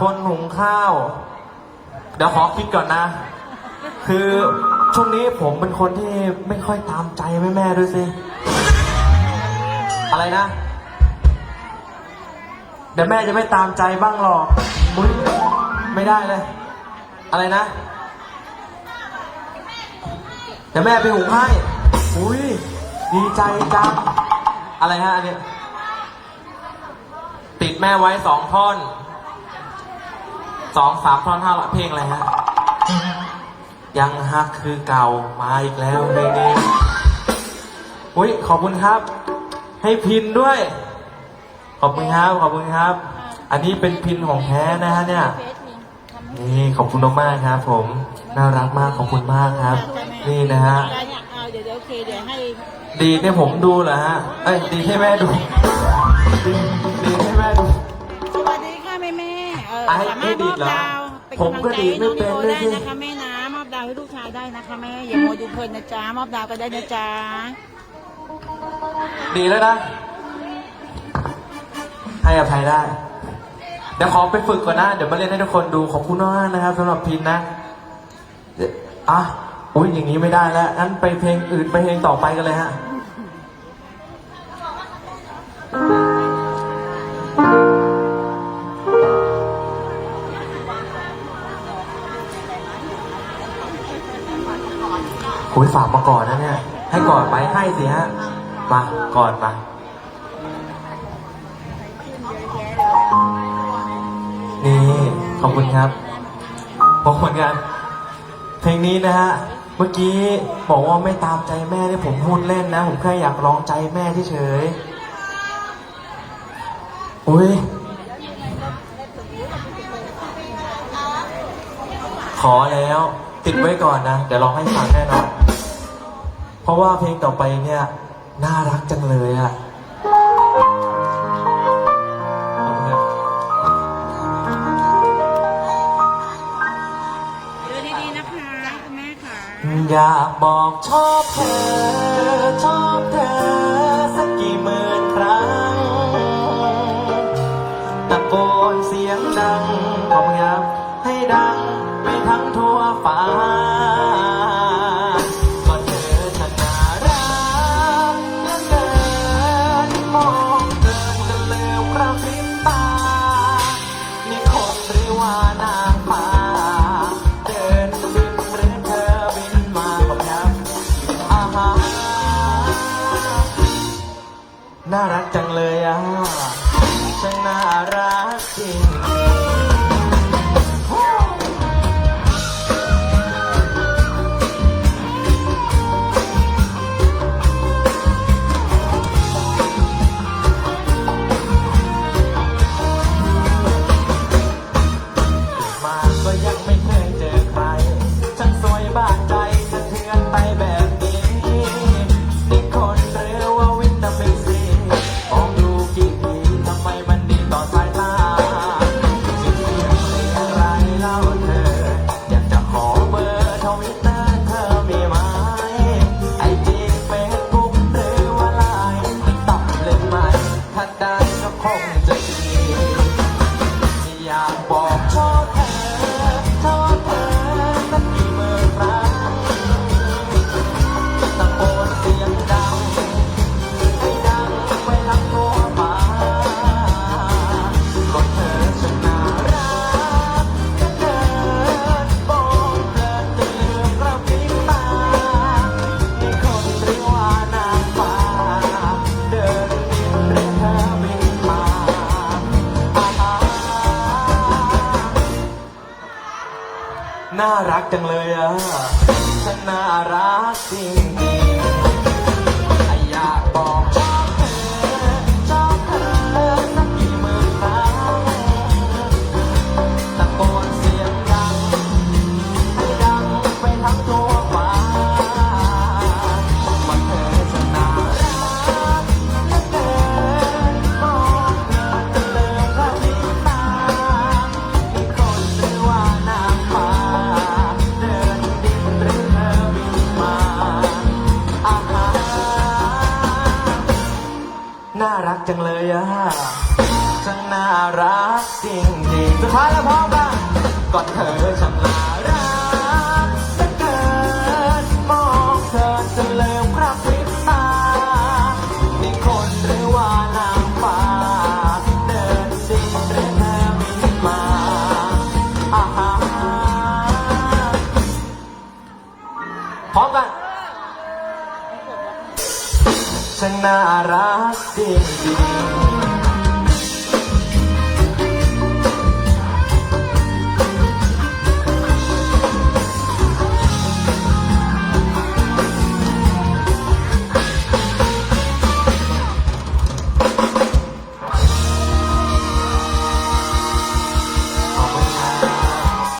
คนหุงข้าว เดี๋ยวขอคิดก่อนนะ คือช่วงนี้ผมเป็นคนที่ไม่ค่อยตามใจแม่แม่ๆด้วยสิ อะไรนะ เดี๋ยวแม่จะไม่ตามใจบ้างหรอกไม่ได้เลย อะไรนะ เดี๋ยวแม่ไปหุงให้ อุ้ยดีใจจัง อะไรฮะอันนี้ติดแม่ไว้สองท่อน สองสามท่อนห้าร้อยเพลงอะไรฮะ ยังฮักคือเก่ามาอีกแล้วเพลงนี้อุ้ยขอบคุณครับ ให้พินด้วย ขอบคุณครับ ขอบคุณครับ อันนี้เป็นพินของแท้นะฮะเนี่ย นี่ขอบคุณมากๆครับ ผม น่ารักมากขอบคุณมากครับ นี่นะฮะได้เนี่ยเอาเดี๋ยวเดี๋ยวโอเคเดี๋ยวให้ ดีให้ผมดูเหรอฮะ เอ้ยดีให้แม่ดู อสามารถมอบดาวเป็นกำลังใจให้น้องนิโอเลยได้นะคะแม่นะมอบดาวให้ลูกชายได้นะคะแม่อย่ามัวดูเพลินนะจ๊ะมอบดาวก็ได้นะจ๊ะดีแล้วนะ ให้อภัยได้ เดี๋ยวขอไปฝึกก่อนนะ เดี๋ยวมาเล่นให้ทุกคนดูขอบคุณมากนะครับสำหรับพินนะเดี๋ยวอะอุ้ยอย่างนี้ไม่ได้แล้วงั้นไปเพลงอื่นไปเพลงต่อไปกันเลยฮะ คุยฝากมาก่อนนะเนี่ย ให้ก่อนไปให้สิฮะ มาก่อนมานี่ขอบคุณครับขอบคุณกันเพลงนี้นะฮะ เมื่อกี้บอกว่าไม่ตามใจแม่ที่ผมพูดเล่นนะ ผมแค่อยากลองใจแม่ที่เฉยอุ้ยขอแล้ว ติดไว้ก่อนนะ เดี๋ยวร้องให้ฟังแน่นอน เพราะว่าเพลงต่อไปเนี่ยน่ารักจังเลยอะขอบคุณครับเดินดีๆนะคะคุณแม่ค่ะอยากบอกชอบเธอ ชอบเธอ สักกี่หมื่นครั้งตะโกนเสียงดังขอบคุณครับให้ดังไปทั้งทั่วฟ้า น่ารักจังเลยอะช่างน่ารัก จังเลยอะฉันน่ารักจริงารักจังเลยอะช่างน่ารักจริงๆสุดท้ายแล้วพร้อมกังก่อนเธอฉันลา ฉันน่ารักจริง